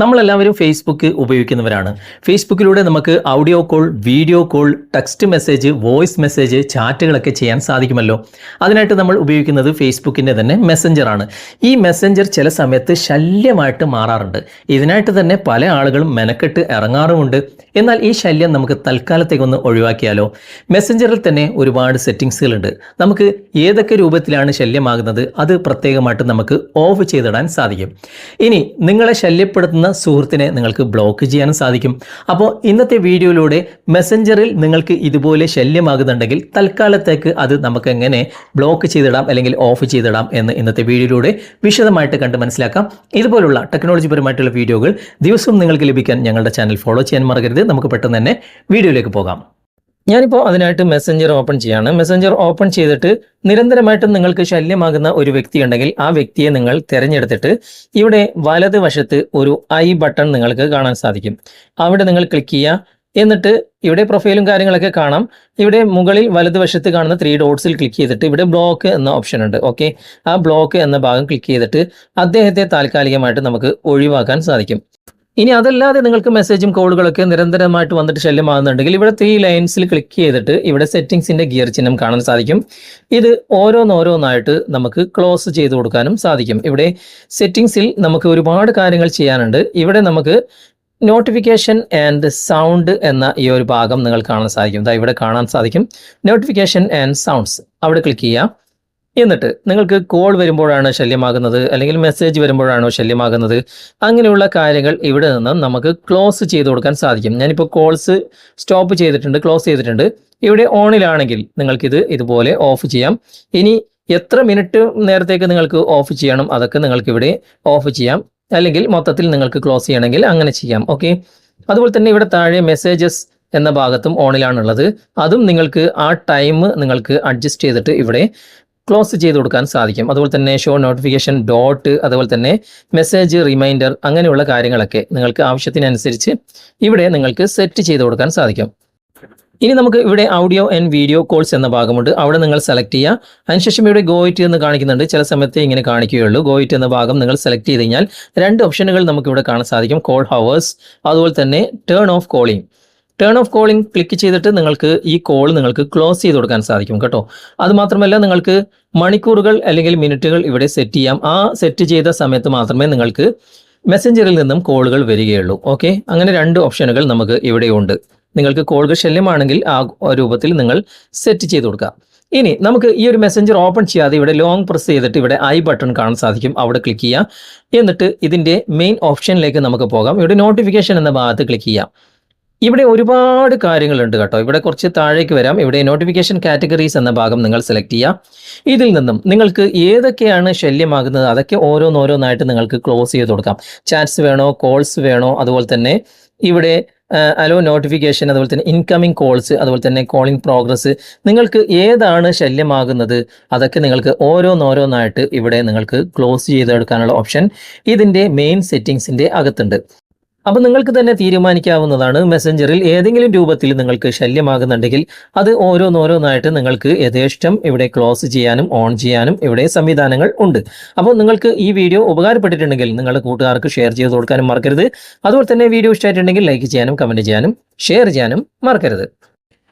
നമ്മളെല്ലാവരും ഫേസ്ബുക്ക് ഉപയോഗിക്കുന്നവരാണ്. ഫേസ്ബുക്കിലൂടെ നമുക്ക് audio call video call text message voice message ചാറ്റുകളൊക്കെ ചെയ്യാൻ സാധിക്കുമല്ലോ. അതിനായിട്ട് നമ്മൾ ഉപയോഗിക്കുന്നത് ഫേസ്ബുക്കിന്റെ തന്നെ മെസ്സഞ്ചറാണ് ഈ മെസ്സഞ്ചർ ചില സമയത്ത് ശല്യമായിട്ട് മാറാറുണ്ട്. ഇതിനായിട്ട് തന്നെ പല ആളുകളും മെനക്കെട്ട് ഇറങ്ങാറുമുണ്ട്. എന്നാൽ ഈ ശല്യം നമുക്ക് തൽക്കാലത്തേക്കൊന്ന് ഒഴിവാക്കിയാലോ? മെസ്സഞ്ചറിൽ തന്നെ ഒരുപാട് സെറ്റിങ്സുകളുണ്ട്. നമുക്ക് ഏതൊക്കെ രൂപത്തിലാണ് ശല്യമാകുന്നത് അത് പ്രത്യേകമായിട്ട് നമുക്ക് ഓഫ് ചെയ്തിടാൻ സാധിക്കും. ഇനി നിങ്ങളെ ശല്യപ്പെടുത്തുന്ന സുഹൃത്തിനെ നിങ്ങൾക്ക് ബ്ലോക്ക് ചെയ്യാനും സാധിക്കും. അപ്പോൾ ഇന്നത്തെ വീഡിയോയിലൂടെ മെസ്സഞ്ചറിൽ നിങ്ങൾക്ക് ഇതുപോലെ ശല്യമാകുന്നുണ്ടെങ്കിൽ തൽക്കാലത്തേക്ക് അത് നമുക്ക് എങ്ങനെ ബ്ലോക്ക് ചെയ്തിടാം അല്ലെങ്കിൽ ഓഫ് ചെയ്തിടാം എന്ന് ഇന്നത്തെ വീഡിയോയിലൂടെ വിശദമായിട്ട് കണ്ട് മനസ്സിലാക്കാം. ഇതുപോലുള്ള ടെക്നോളജി പരമായിട്ടുള്ള വീഡിയോകൾ ദിവസവും നിങ്ങൾക്ക് ലഭിക്കാൻ ഞങ്ങളുടെ ചാനൽ ഫോളോ ചെയ്യാൻ മറക്കരുത്. നമുക്ക് പെട്ടെന്ന് തന്നെ വീഡിയോയിലേക്ക് പോകാം. ഞാനിപ്പോൾ അതിനായിട്ട് മെസ്സഞ്ചർ ഓപ്പൺ ചെയ്യാണ്. മെസ്സഞ്ചർ ഓപ്പൺ ചെയ്തിട്ട് നിരന്തരമായിട്ടും നിങ്ങൾക്ക് ശല്യമാകുന്ന ഒരു വ്യക്തി ഉണ്ടെങ്കിൽ ആ വ്യക്തിയെ നിങ്ങൾ തിരഞ്ഞെടുത്തിട്ട് ഇവിടെ വലതുവശത്ത് ഒരു ഐ ബട്ടൺ നിങ്ങൾക്ക് കാണാൻ സാധിക്കും. അവിടെ നിങ്ങൾ ക്ലിക്ക് ചെയ്യുക. എന്നിട്ട് ഇവിടെ പ്രൊഫൈലും കാര്യങ്ങളൊക്കെ കാണാം. ഇവിടെ മുകളിൽ വലതുവശത്ത് കാണുന്ന ത്രീ ഡോട്ട്സിൽ ക്ലിക്ക് ചെയ്തിട്ട് ഇവിടെ ബ്ലോക്ക് എന്ന ഓപ്ഷൻ ഉണ്ട്. ഓക്കെ ആ ബ്ലോക്ക് എന്ന ഭാഗം ക്ലിക്ക് ചെയ്തിട്ട് അദ്ദേഹത്തെ താൽക്കാലികമായിട്ട് നമുക്ക് ഒഴിവാക്കാൻ സാധിക്കും. ഇനി അതല്ലാതെ നിങ്ങൾക്ക് മെസ്സേജും കോളുകളൊക്കെ നിരന്തരമായിട്ട് വന്നിട്ട് ശല്യമാകുന്നുണ്ടെങ്കിൽ ഇവിടെ ത്രീ ലൈൻസിൽ ക്ലിക്ക് ചെയ്തിട്ട് ഇവിടെ സെറ്റിംഗ്സിന്റെ ഗിയർ ചിഹ്നം കാണാൻ സാധിക്കും. ഇത് ഓരോന്നോരോന്നായിട്ട് നമുക്ക് ക്ലോസ് ചെയ്ത് കൊടുക്കാനും സാധിക്കും. ഇവിടെ സെറ്റിംഗ്സിൽ നമുക്ക് ഒരുപാട് കാര്യങ്ങൾ ചെയ്യാനുണ്ട്. ഇവിടെ നമുക്ക് നോട്ടിഫിക്കേഷൻ ആൻഡ് സൗണ്ട് എന്ന ഈ ഒരു ഭാഗം നിങ്ങൾ കാണാൻ സാധിക്കും. ദാ ഇവിടെ കാണാൻ സാധിക്കും. നോട്ടിഫിക്കേഷൻ ആൻഡ് സൗണ്ട്സ് അവിടെ ക്ലിക്ക് ചെയ്യാം. എന്നിട്ട് നിങ്ങൾക്ക് കോൾ വരുമ്പോഴാണ് ശല്യമാകുന്നത് അല്ലെങ്കിൽ മെസ്സേജ് വരുമ്പോഴാണോ ശല്യമാകുന്നത് അങ്ങനെയുള്ള കാര്യങ്ങൾ ഇവിടെ നിന്ന് നമുക്ക് ക്ലോസ് ചെയ്ത് കൊടുക്കാൻ സാധിക്കും. ഞാനിപ്പോൾ കോൾസ് സ്റ്റോപ്പ് ചെയ്തിട്ടുണ്ട് ക്ലോസ് ചെയ്തിട്ടുണ്ട്. ഇവിടെ ഓണിലാണെങ്കിൽ നിങ്ങൾക്കിത് ഇതുപോലെ ഓഫ് ചെയ്യാം. ഇനി എത്ര മിനിറ്റ് നേരത്തേക്ക് നിങ്ങൾക്ക് ഓഫ് ചെയ്യണം അതൊക്കെ നിങ്ങൾക്ക് ഇവിടെ ഓഫ് ചെയ്യാം. അല്ലെങ്കിൽ മൊത്തത്തിൽ നിങ്ങൾക്ക് ക്ലോസ് ചെയ്യണമെങ്കിൽ അങ്ങനെ ചെയ്യാം ഓക്കെ അതുപോലെ തന്നെ ഇവിടെ താഴെ മെസ്സേജസ് എന്ന ഭാഗത്തും ഓണിലാണുള്ളത് അതും നിങ്ങൾക്ക് ആ ടൈം നിങ്ങൾക്ക് അഡ്ജസ്റ്റ് ചെയ്തിട്ട് ഇവിടെ ക്ലോസ് ചെയ്ത് കൊടുക്കാൻ സാധിക്കും. അതുപോലെ തന്നെ ഷോ നോട്ടിഫിക്കേഷൻ ഡോട്ട് അതുപോലെ തന്നെ മെസ്സേജ് റിമൈൻഡർ അങ്ങനെയുള്ള കാര്യങ്ങളൊക്കെ നിങ്ങൾക്ക് ആവശ്യത്തിനനുസരിച്ച് ഇവിടെ നിങ്ങൾക്ക് സെറ്റ് ചെയ്ത് കൊടുക്കാൻ സാധിക്കും. ഇനി നമുക്ക് ഇവിടെ ഓഡിയോ ആൻഡ് വീഡിയോ കോൾസ് എന്ന ഭാഗമുണ്ട്. അവിടെ നിങ്ങൾ സെലക്ട് ചെയ്യുക. അതിനുശേഷം ഇവിടെ ഗോയിറ്റ് എന്ന് കാണിക്കുന്നുണ്ട്. ചില സമയത്ത് ഇങ്ങനെ കാണിക്കുകയുള്ളൂ. ഗോയിറ്റ് എന്ന ഭാഗം നിങ്ങൾ സെലക്ട് ചെയ്ത് കഴിഞ്ഞാൽ രണ്ട് ഓപ്ഷനുകൾ നമുക്ക് ഇവിടെ കാണാൻ സാധിക്കും. കോൾ ഹവേഴ്സ് അതുപോലെ തന്നെ turn off calling turn off calling click ചെയ്തിട്ട് നിങ്ങൾക്ക് ഈ കോൾ നിങ്ങൾക്ക് ക്ലോസ് ചെയ്ത് കൊടുക്കാൻ സാധിക്കും കേട്ടോ. അതുമാത്രമല്ല നിങ്ങൾക്ക് മണിക്കൂറുകൾ അല്ലെങ്കിൽ മിനിറ്റുകൾ ഇവിടെ സെറ്റ് ചെയ്യാം. ആ സെറ്റ് ചെയ്ത സമയത്ത് മാത്രമേ നിങ്ങൾക്ക് മെസ്സഞ്ചറിൽ നിന്നും കോളുകൾ വരികയുള്ളൂ. ഓക്കെ അങ്ങനെ രണ്ട് ഓപ്ഷനുകൾ നമുക്ക് ഇവിടെ ഉണ്ട്. നിങ്ങൾക്ക് കോളുകൾ ശല്യമാണെങ്കിൽ ആ രൂപത്തിൽ നിങ്ങൾ സെറ്റ് ചെയ്ത് കൊടുക്കുക. ഇനി നമുക്ക് ഈ ഒരു മെസ്സഞ്ചർ ഓപ്പൺ ചെയ്യാതെ ഇവിടെ ലോങ് പ്രസ് ചെയ്തിട്ട് ഇവിടെ ഐ ബട്ടൺ കാണാൻ സാധിക്കും. അവിടെ ക്ലിക്ക് ചെയ്യാം. എന്നിട്ട് ഇതിന്റെ മെയിൻ ഓപ്ഷനിലേക്ക് നമുക്ക് പോകാം. ഇവിടെ നോട്ടിഫിക്കേഷൻ എന്ന ഭാഗത്ത് ക്ലിക്ക് ചെയ്യാം. ഇവിടെ ഒരുപാട് കാര്യങ്ങളുണ്ട് കേട്ടോ. ഇവിടെ കുറച്ച് താഴേക്ക് വരാം. ഇവിടെ നോട്ടിഫിക്കേഷൻ കാറ്റഗറീസ് എന്ന ഭാഗം നിങ്ങൾ സെലക്ട് ചെയ്യാം. ഇതിൽ നിന്നും നിങ്ങൾക്ക് ഏതൊക്കെയാണ് ശല്യമാകുന്നത്? അതൊക്കെ ഓരോന്നോരോന്നായിട്ട് നിങ്ങൾക്ക് ക്ലോസ് ചെയ്ത് കൊടുക്കാം. ചാറ്റ്സ് വേണോ? കോൾസ് വേണോ? അതുപോലെ തന്നെ ഇവിടെ അലോ നോട്ടിഫിക്കേഷൻ അതുപോലെ തന്നെ ഇൻകമിംഗ് കോൾസ് അതുപോലെ തന്നെ കോളിംഗ് പ്രോഗ്രസ് നിങ്ങൾക്ക് ഏതാണ് ശല്യമാകുന്നത്? അതൊക്കെ നിങ്ങൾക്ക് ഓരോന്നോരോന്നായിട്ട് ഇവിടെ നിങ്ങൾക്ക് ക്ലോസ് ചെയ്തെടുക്കാനുള്ള ഓപ്ഷൻ ഇതിന്റെ മെയിൻ സെറ്റിങ്സിന്റെ അകത്തുണ്ട്. അപ്പോൾ നിങ്ങൾക്ക് തന്നെ തീരുമാനിക്കാവുന്നതാണ് മെസ്സഞ്ചറിൽ ഏതെങ്കിലും രൂപത്തിൽ നിങ്ങൾക്ക് ശല്യമാകുന്നുണ്ടെങ്കിൽ അത് ഓരോന്നോരോന്നായിട്ട് നിങ്ങൾക്ക് യഥേഷ്ടം ഇവിടെ ക്ലോസ് ചെയ്യാനും ഓൺ ചെയ്യാനും ഇവിടെ സംവിധാനങ്ങൾ ഉണ്ട്. അപ്പോൾ നിങ്ങൾക്ക് ഈ വീഡിയോ ഉപകാരപ്പെട്ടിട്ടുണ്ടെങ്കിൽ നിങ്ങളുടെ കൂട്ടുകാർക്ക് ഷെയർ ചെയ്ത് കൊടുക്കാനും മറക്കരുത്. അതുപോലെ തന്നെ വീഡിയോ ഇഷ്ടമായിട്ടുണ്ടെങ്കിൽ ലൈക്ക് ചെയ്യാനും കമന്റ് ചെയ്യാനും ഷെയർ ചെയ്യാനും മറക്കരുത്.